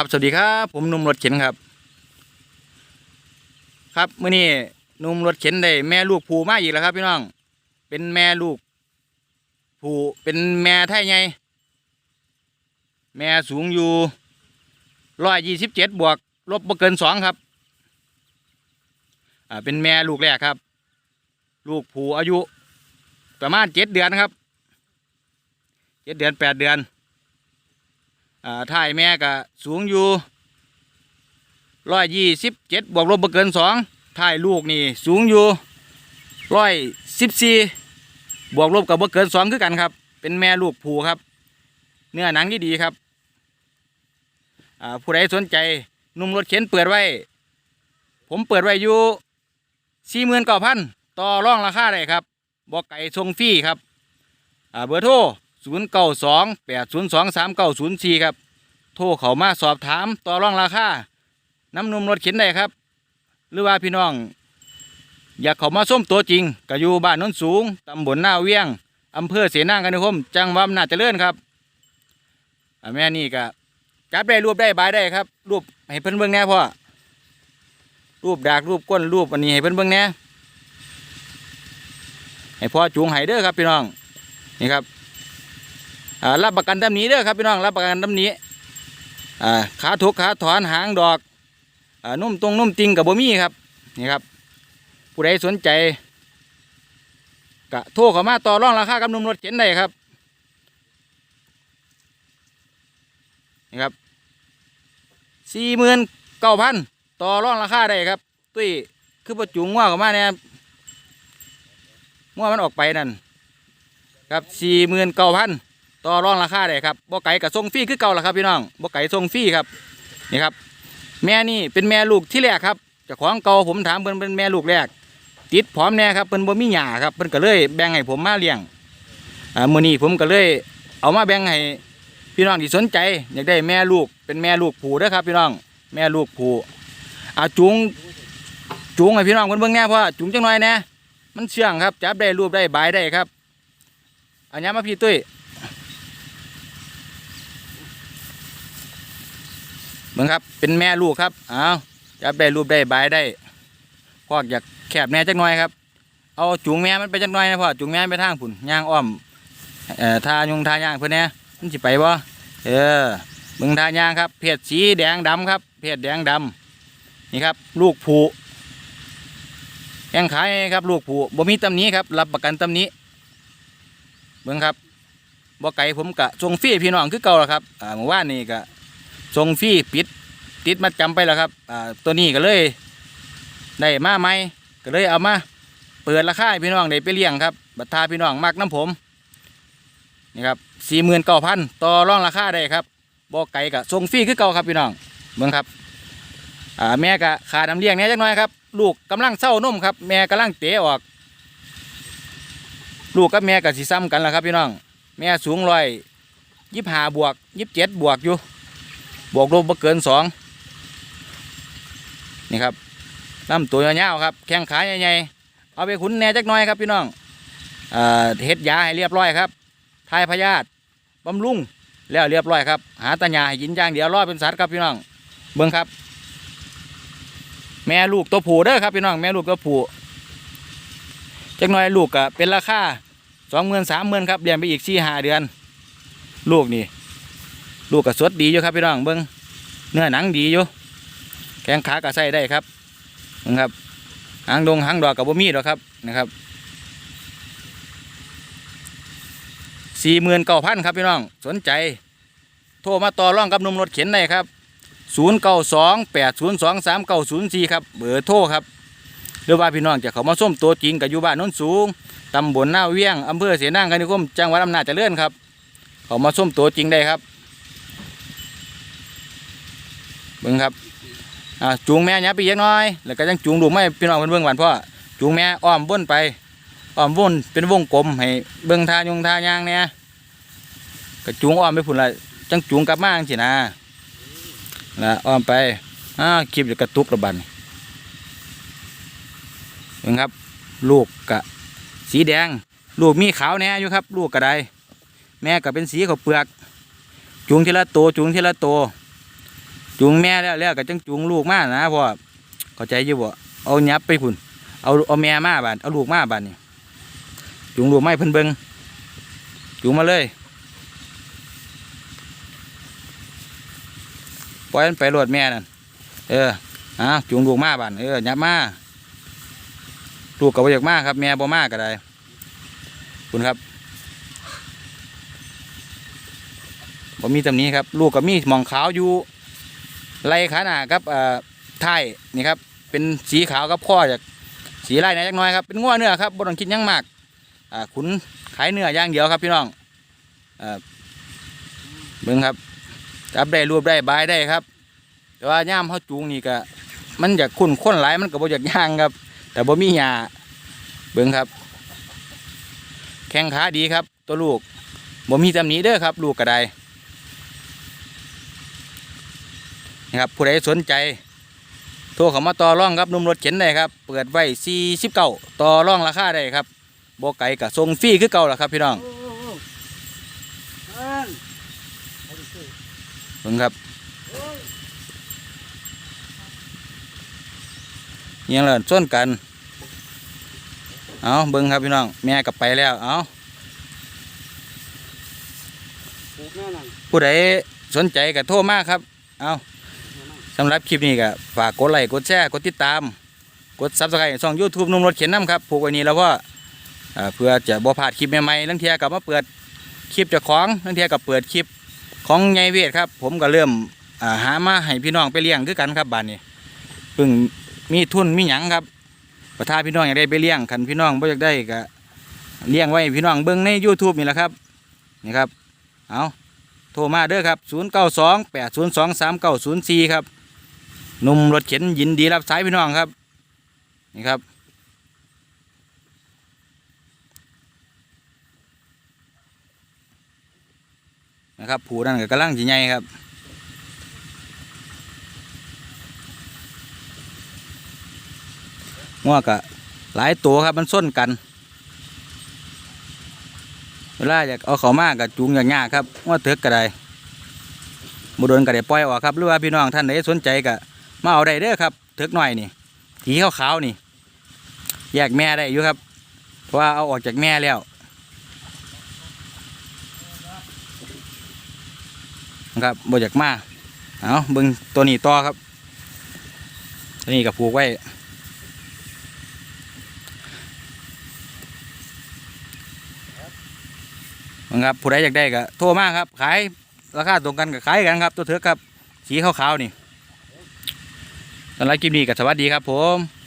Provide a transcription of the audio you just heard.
ครับ สวัสดีครับ ผมนุ่มรถเข็นครับ ครับเมื่อนี้นุ่มรถเข็นได้แม่ลูกผูมาอีกแล้วครับ พี่น้อง เป็นแม่ลูกผูเป็นแม่ไทยไงแม่สูงอยู่ร้อยยี่สิบเจ็ดบวก ลบบ่เกินสองครับ อ่าเป็นแม่ลูกแรกครับ ลูกผูอายุ ประมาณเจ็ดเดือนครับเจ็ดเดือนแปดเดือน ถ่ายแม่ก็สูงอยู่ร้อยยี่สิบเจ็ดบวกลบบ่เกินสองถ่ายลูกนี่สูงอยู่ร้อยสิบสี่บวกลบกับบ่เกินสองคือกันครับ เป็นแม่ลูกผูครับ เนื้อหนังที่ดีครับผู้ใดสนใจนุ่มรถเข็นเปิดไว้ ผมเปิดไว้อยู่สี่หมื่นเก้าพันต่อรองราคาได้ครับบอกไก่ทรงฟรีครับเบอร์โทร ศูนย์เก้าสองแปดศูนย์สองสามเก้าศูนย์สี่ครับ โทรเขามาสอบถามต่อรองราคาน้ำนมรถเข็นได้ครับ หรือว่าพี่น้อง อยากเขามาส้มตัวจริงก็อยู่บ้านน้นสูงตำบลหน้าเวียงอำเภอเสนางกันนิคมจังหวัดอำนาจเจริญครับแม่นี่ก็จับได้รูปได้บายได้ครับ รูปให้เพิ่นเบิ่งแน่พ่อรูปดากรูปก้นรูปอันนี้ให้เพิ่นเบิ่งแน่ให้พ่อจูงไห้เด้อครับพี่น้องนี่ครับ รับประกันตำหนี้เด้อครับพี่น้องรับประกันตำหนี้ขาทุกขาถอนหางดอกอนุ่มตรงนุ่มติงกับบ่มีครับนี่ครับ ผู้ใดสนใจกะโทรเข้ามาต่อรองราคากับนุ่มรถเข็นได้ครับนี่ครับสี่หมื่นเก้าพันต่อรองราคาได้ครับตุ้ยคือประจุงว่าเข้ามาเนี่ยงัวมันออกไปนั่นครับสี่หมื่นเก้าพัน ต่อรองราคาได้ครับบ่ไก่กับทรงฟรีคือเก่าละครับพี่น้องบ่ไก่ทรงฟรีครับนี่ครับ แม่นี่เป็นแม่ลูกที่แรกครับจ้าของเก่าผมถามเพิ่นเป็นแม่ลูกแรก ติดพร้อมแน่ครับเพิ่นบ่มีหญ้าครับเพิ่นก็เลยแบ่งให้ผมมาเลี้ยงอ่ามื้อนี้ผมก็เลยเอามาแบ่งให้พี่น้องที่สนใจอยากได้แม่ลูกเป็นแม่ลูกผูด้อครับ พี่น้องแม่ลูกผูเอาจูงจูงให้พี่น้องเพิ่นเบิ่งแน่เพราะว่าจูงจังน่อยแน่มันเชื่องครับจับได้รูปได้บายได้ครับอันนี้มาพี่ตุ้ย บิ่งครับ เป็นแม่ลูกครับเอาจับได้รูปได้บได้พอกอยากแคบแน่จักหน่อยครับ เอาจูงแม่มันไปจักหน่อยนะพ่อจูงแม่มันไปทางผุนย่างอ้อมเอ่อทายงทาย่างเพื่อนแน่มันสิไปบ่เออเบิ่งทายางครับเพศสีแดงดำครับเพศแดงดำนี่ครับ ลูกผูแข้งขายครับลูกผูบ่มีตำหนี้ครับ รับประกันตำหนี้เบิ่งครับบ่ไก่ผมกะทรงฟรีพี่น้องคือเก่าแล้วครับอ่าเมื่อวานนี่กะ ส่งฟรีปิดติดมัดจำไปแล้วครับอ่าตัวนี้ก็เลยได้มาไหมก็เลยเอามา เปิดราคาพี่น้องได้ไปเลี้ยงครับบัตรทาพี่น้องมักน้ำผมนี่ครับสี่หมื่นเก้าพันต่อรองราคาได้ครับบอกไก่กับส่งฟรีคือเก่าครับพี่น้องเบิ่งครับอ่าแม่กะขาดน้ำเลี้ยงแหน่จักหน่อยครับลูกกำลังเศร้านมครับ แม่กำลังเตะออก ลูกกับแม่กับสีซ้ำกันแล้วครับพี่น้อง แม่สูงร้อยยี่ห้าบวกยี่สิบเจ็ดบวกอยู่ บวกลบบ่เกินสองนี่ครับลำตัวยาวๆครับ แข้งขาใหญ่ๆเอาไปขุนแน่จักน่อยครับพี่น้องเอ่อเฮ็ดยาให้เรียบร้อยครับทายพยาธิบำรุงแล้วเรียบร้อยครับ หาตาหยาให้กินอย่างเดียวรอดเป็นสัตว์ครับพี่น้องเบิ่งครับ แม่ลูกตัวผู้เด้อครับพี่น้องแม่ลูกตัวผู้จักน่อยลูกก็เป็นราคาสองหมื่นสามหมื่นครับเลี้ยงไปอีกสี่ห้าเดือน ลูกนี่ ลูกกระสดดีอยู่ครับพี่น้องเบิ้งเนื้อหนังดีอยู่แข้งขากระใส่ได้ครับนะครับหางดงหางดอกกับบ่มีหรอกครับนะครับสี่หมื่นเก้าพันครับพี่น้องสนใจ โทรมาต่อรองกับนุ่มรถเข็นได้ครับศูนย์เก้าสองแปดศูนย์สองสามเก้าศูนย์สี่ครับเบอร์โทรครับหรือว่าพี่น้องจะเขามาส้มตัวจริงกับอยู่บ้านโน้นสูงตำบลหน้าเวียงอำเภอเสนางกันนิคมจังหวัดอำนาจเจริญครับเขามาส้มตัวจริงได้ครับ เบิ่งครับอ่าจูงแม่ยับไปเยอะน้อย แล้วก็ยังจูงลูไม่พี่น้องเพิ่นเบิ่งหวานพ่อจูงแม่อ้อมวนไปอ้อมวนเป็นวงกลมให้เบิ่งทายงทายางเนี่ยก็จูงอ้อมไปพุ่นละจังจูงกลับมาจีนะละอ้อมไปอ่าคลิปจะกระตุกระบันเบิ่งครับ ลูกกะสีแดง ลูกมีขาวแน่อยู่ครับ ลูกกระไดแม่ก็เป็นสีขาวเปลือก จูงทีละตัวจูงทีละตัว จูงแม่แล้วแล้วก็จังจูงลูกมานะพ่อเข้าใจอยู่บ่เอายับไปพุ่นเอาเอาแม่มาบานเอาลูกมาบานนี่จูงลูกไม่เพิ่นเบิงจูงมาเลยปล่อยมันไปรวดแม่นั่นเอออะจูงลูกมาบานเออยับมาลูกก็บ่อยากมาครับ แม่บ่มาก็ได้คุณครับบ่มีตำนี้ครับ ลูกก็มีมองขาวอยู่ ไรขาหน้าครับเอ่อท้ายนี่ครับเป็นสีขาวกับข้อจากสีไล่นะจักน้อยครับเป็นง้อเนื้อครับบ่ต้องคิดยังมากอ่าขุนขายเนื้อย่างเดียวครับพี่น้องอ่าเบิ่งครับจับได้รวบได้บายได้ครับ แต่ว่าย่ามเขาจูงนี่ก็มันอยากคุ้นข้นหลายมันก็บ่อยากย่างครับ แต่บ่มีหญ้าเบิ่งครับ แข้งขาดีครับ ตัวลูกบ่มีตำหนิเด้อครับ ลูกก็ได นะครับผู้ใดสนใจ โทรเข้ามาต่อรองครับนุ่มรถเข็นได้ครับเปิดไว้49ต่อรองราคาได้ครับบ่ไก่กับทรงฟรีคือเก่าล่ะครับพี่น้องโอ้โหเอิ้นไปดิซื้อเบิ่งครับยังเล่นส้นกัน เอาเบิ่งครับพี่น้อง แม่กลับไปแล้ว เอาผู้ใดสนใจก็โทรมากครับ เอา สำหรับคลิปนี้ก็ฝากกดไลค์กดแชร์กดติดตาม กดซับสไครต์ช่อง YouTube นุ่มรถเข็นน้ำครับผูกไว้นี้แล้วว่าเพื่อจะบ่พลาดคลิปใหม่ๆลังเทียกับมาเปิดคลิปเจากของลังเทียกับเปิดคลิปของไงเวทครับ ผมก็เริ่มาหามาให้พี่น้องไปเลี้ยงคือกันครับบ้านนี้เพิ่งมีทุนมีหยังครับประถ้าพี่น้องอยากได้ไปเลี้ยงคันพี่น้องบ่อยากได้ก็เลี้ยงไว้พี่น้องเบิ่งใน YouTube นี่แหละครับนี่ครับเอาโทรมาเด้อครับ 092 802 3904 ครับ นุ่มรถเข็นยินดีรับสายพี่น้องครับ นี่ครับ นะครับผูนั่นก็กำลังจีใหญ่ครับง้อกะหลายตัวครับมันส้นกัน เวลาอยากเอาเขามากกับจูงอย่างยากครับง้อเถือกก็ได้บุดนก็ได้ปล่อยออกครับหรือว่าพี่น้องท่านใดสนใจก็ มาเอาได้เด้อครับเถิกหน่อยนี่สีขาวๆนี่ แยกแม่ได้อยู่ครับ เพราะว่าเอาออกจากแม่แล้วนะครับบจากมาเอาเบิ่งตัวนี้ต่อครับ ตัวนี้กับผูกไว้นะครับผู้ใดอยากได้ก็โทรมาครับ ขายราคาตรงกันกับขายกันครับ ตัวเถือกครับ สีขาวๆนี่ สำหรับคลิปนี้ก็สวัสดีครับผม